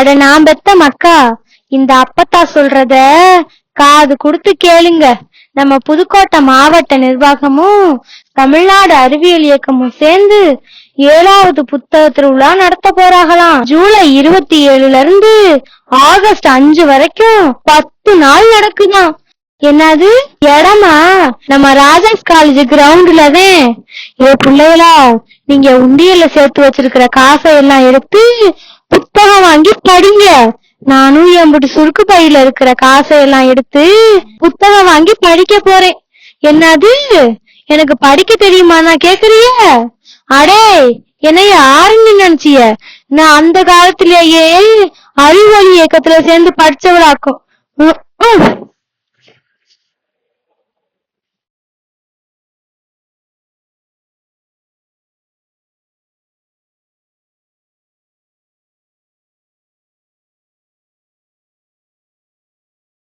அட நான் பெத்த மக்கா இந்த அப்பத்தா சொல்றத காது கொடுத்து கேளுங்க. நம்ம புதுக்கோட்டை மாவட்ட நிர்வாகமும் தமிழ்நாடு அறிவியல் இயக்கமும் சேர்ந்து ஏழாவது புத்தக திருவிழா நடத்த போறாங்களாம். ஜூலை இருபத்தி ஏழுல இருந்து ஆகஸ்ட் அஞ்சு வரைக்கும் பத்து நாள் நடக்குதான் என்னது? இடமா நம்ம ராஜாஸ் காலேஜ் கிரவுண்ட்ல தான். ஏ பிள்ளைகளா நீங்க உண்டியல்ல சேர்த்து வச்சிருக்கிற காசை எல்லாம் எடுத்து புத்தகம் வாங்கி படிங்க. நானும் என் சுருக்கு பையில இருக்கிற காசையெல்லாம் எடுத்து புத்தகம் வாங்கி படிக்க போறேன். என்னது? எனக்கு படிக்க தெரியுமா நான் கேக்குறிய? அடே என்னைய ஆறுன்னு நினைச்சிய? நான் அந்த காலத்திலேயே அறிவொளி இயக்கத்துல சேர்ந்து படிச்சவளாக்கும்.